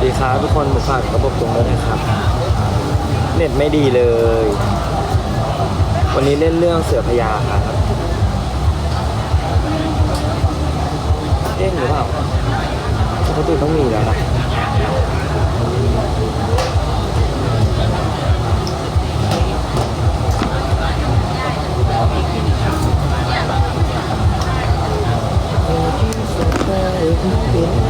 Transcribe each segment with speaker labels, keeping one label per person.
Speaker 1: สดีครับทุกคนผมฝากระบบตรงด้วยนะครับ เน็ตไม่ดีเลย วันนี้เล่นเรื่องเสือพญาครับเด้งหรือเปล่าปกติต้องมีแล้วนะมี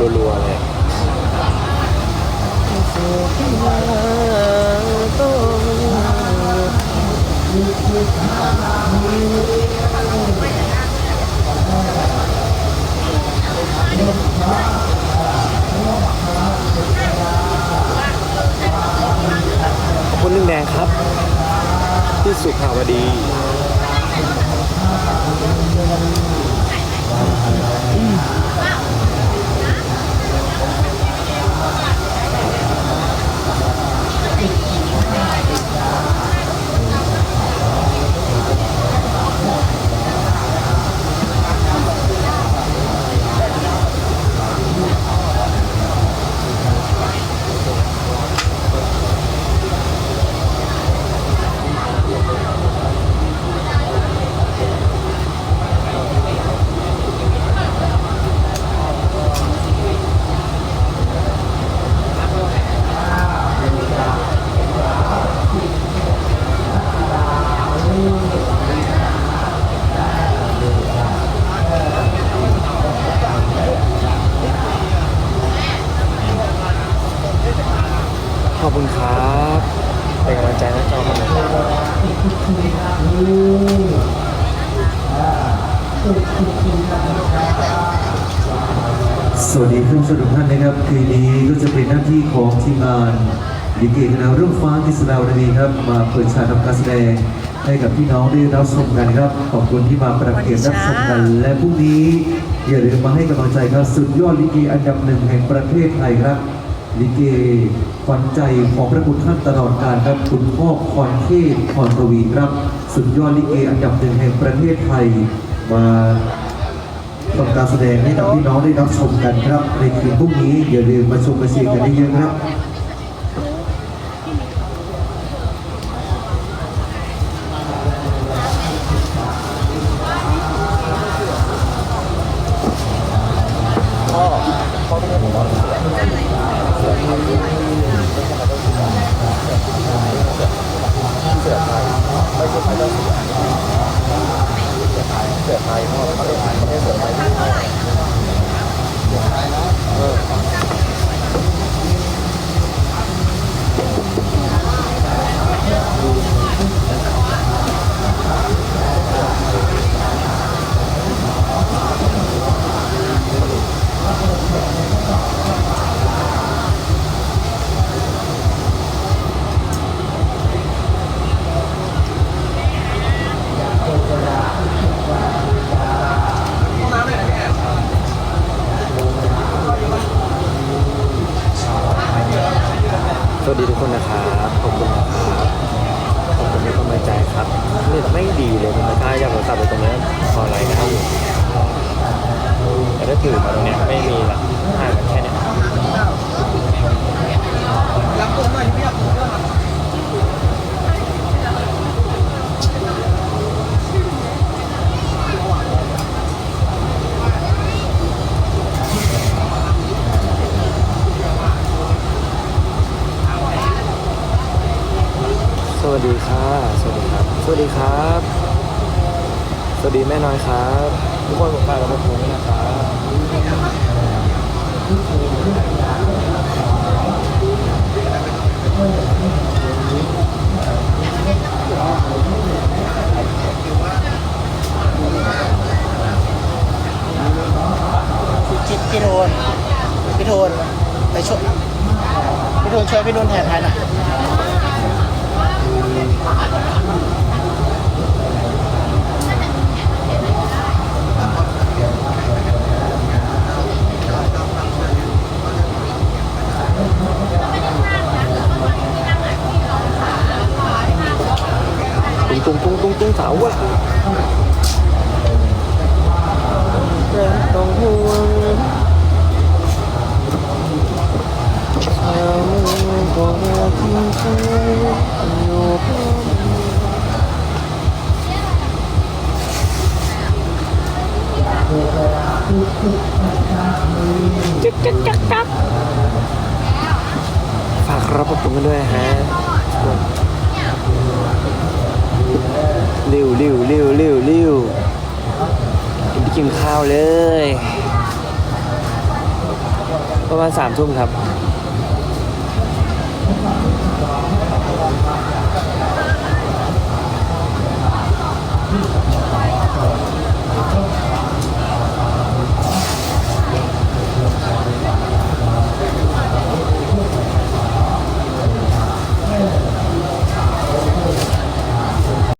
Speaker 1: รัวๆเลยขอบคุณหนึ่งแดงครับ ที่สุขาวดี คุณครับเป็นกำลังใจให้จอมันนะครับ
Speaker 2: สวัสดีผู้ชมทุกท่านนะครับคืนนี้ก็จะเป็นหน้าที่ของทีมงานลิเกคณะรุ่งฟ้ากิษดาวดีครับ มาเปิดฉากทำการแสดงให้กับพี่น้องได้รับชมกันครับ ขอบคุณที่มาประเกียรติรับชมกัน และพรุ่งนี้อย่าลืมมาให้กำลังใจครับสุดยอดลิเกอันดับหนึ่งแห่งประเทศไทยครับ ลิเกขวัญใจของพระคุณท่านตลอดกาลครับคุณพ่อพรเทพพรกวีครับ สุดยอดลิเกอันดับหนึ่งแห่งประเทศไทยมาทำการแสดงให้กับพี่น้องได้รับชมกันครับในคืนพรุ่งนี้อย่าลืมมาชมมาเชียร์กันได้เยอะครับียไทยเพราะเขาเรียกไทยไม่เส
Speaker 1: สวัสดีทุกคนนะครับขอบคุณนะครับขอบคุณที่กำลังใจครับนี่ไม่ดีเลยมันไม่ได้อยากโทรศัพท์ไปตรงนี้พออะไรนะครับแต่ถ้าถือมาตรงเนี้ยไม่มีละห่างกันแค่เนี้ย วัสดีค่ะ สวัสดีครับ สวัสดีครับ สวัสดีแม่น้อยครับ ทุกคนผมฝากกับผมด้วยนะครับ
Speaker 3: พี่พี่โทนพี่โทนไปช่วยพี่โทนช่วยพี่นุ่นแทนไทยหน่อย
Speaker 1: ตุ้งตุ้งตุ้ง รับประกันกันด้วยฮะเร็วเร็วเร็วเร็วเร็วไปกินข้าวเลย ประมาณสามทุ่มครับ